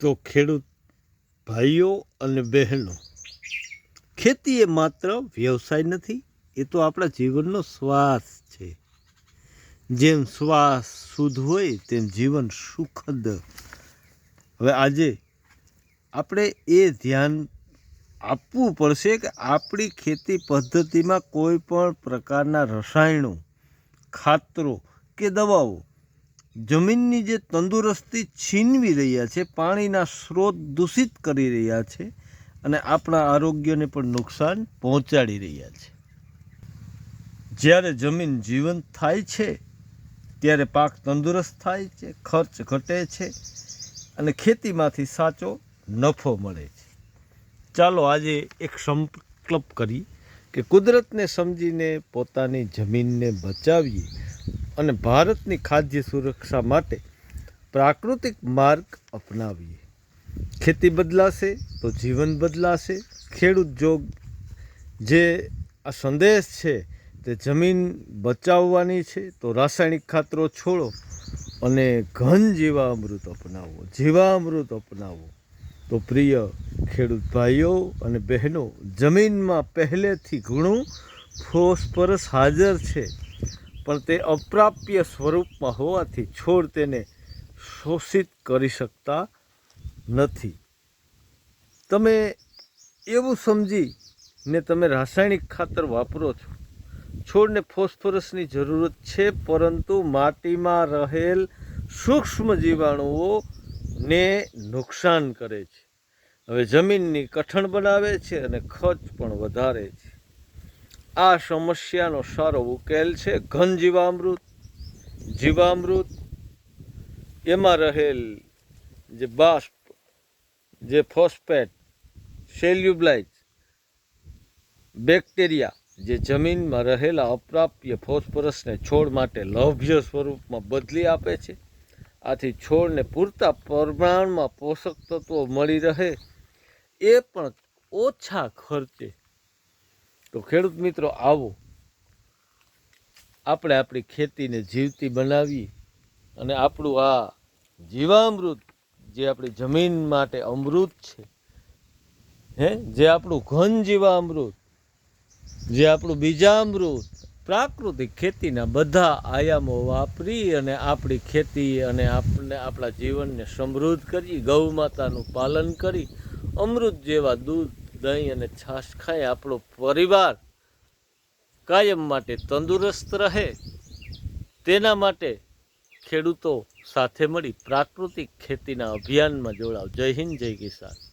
તો ખેડૂત ભાઈઓ અને બહેનો. ખેતી એ માત્ર વ્યવસાય નથી, એ તો આપણા જીવનનો શ્વાસ છે. જેમ શ્વાસ શુદ્ધ હોય, તેમ જીવન સુખદ. હવે આજે આપણે એ ધ્યાન આપવું પડશે કે આપણી ખેતી પદ્ધતિમાં કોઈ પણ પ્રકારના રસાયણો, ખાતરો કે દવાઓ જમીનની જે તંદુરસ્તી છીનવી રહ્યા છે, પાણીના સ્ત્રોત દૂષિત કરી રહ્યા છે અને આપણા આરોગ્યને પણ નુકસાન પહોંચાડી રહ્યા છે. જ્યારે જમીન જીવંત થાય છે, ત્યારે પાક તંદુરસ્ત થાય છે, ખર્ચ ઘટે છે અને ખેતીમાંથી સાચો નફો મળે છે. ચાલો આજે એક સંકલ્પ કરી કે કુદરતને સમજીને પોતાની જમીનને બચાવીએ. અને ભારતની ખાદ્ય સુરક્ષા માટે પ્રાકૃતિક માર્ગ અપનાવીએ. ખેતી બદલાશે તો જીવન બદલાશે. ખેડૂત જોગ જે આ સંદેશ છે તે જમીન બચાવવાની છે તો રાસાયણિક ખાતરો છોડો અને ઘન જીવામૃત અપનાવો જીવામૃત અપનાવો. તો પ્રિય ખેડૂત ભાઈઓ અને બહેનો, જમીનમાં પહેલેથી ઘણું ફોસ્ફરસ હાજર છે. પણ તે અપ્રાપ્ય સ્વરૂપમાં હોવાથી છોડ તેને શોષિત કરી શકતા નથી. તમે એવું સમજી ને તમે રાસાયણિક ખાતર વાપરો છો. છોડને ફોસ્ફરસની જરૂરત છે, પરંતુ માટીમાં રહેલ સૂક્ષ્મ જીવાણુઓને નુકસાન કરે છે. હવે જમીનની કઠણ બનાવે છે અને ખર્ચ પણ વધારે છે. આ સમસ્યાનો સારો ઉકેલ છે. ઘન જીવામૃત જીવામૃત, એમાં રહેલ જે બાષ્પ, જે ફોસ્ફેટ, સેલ્યુબ્લાઇટ, બેક્ટેરિયા જે જમીનમાં રહેલા અપ્રાપ્ય ફોસ્ફરસને છોડ માટે લભ્ય સ્વરૂપમાં બદલી આપે છે. આથી છોડને પૂરતા પ્રમાણમાં પોષક તત્વો મળી રહે. એ પણ ઓછા ખર્ચે તો ખેડૂત મિત્રો, આવો. આપણે આપણી ખેતીને જીવતી બનાવીએ અને આપણું આ જીવામૃત જે આપણી જમીન માટે અમૃત છે, હે? જે આપણું ઘન જીવામૃત, જે આપણું બીજામૃત, પ્રાકૃતિક ખેતીના બધા આયામો વાપરી અને આપણી ખેતી અને આપણે આપણા જીવનને સમૃદ્ધ કરી, ગૌ માતાનું પાલન કરી, અમૃત જેવા દૂધ દહીં અને છાશ ખાઈ આપણો પરિવાર કાયમ માટે તંદુરસ્ત રહે. તેના માટે ખેડૂતો સાથે મળી પ્રાકૃતિક ખેતીના અભિયાનમાં જોડાવ. જય હિન્દ, જય કિસાન.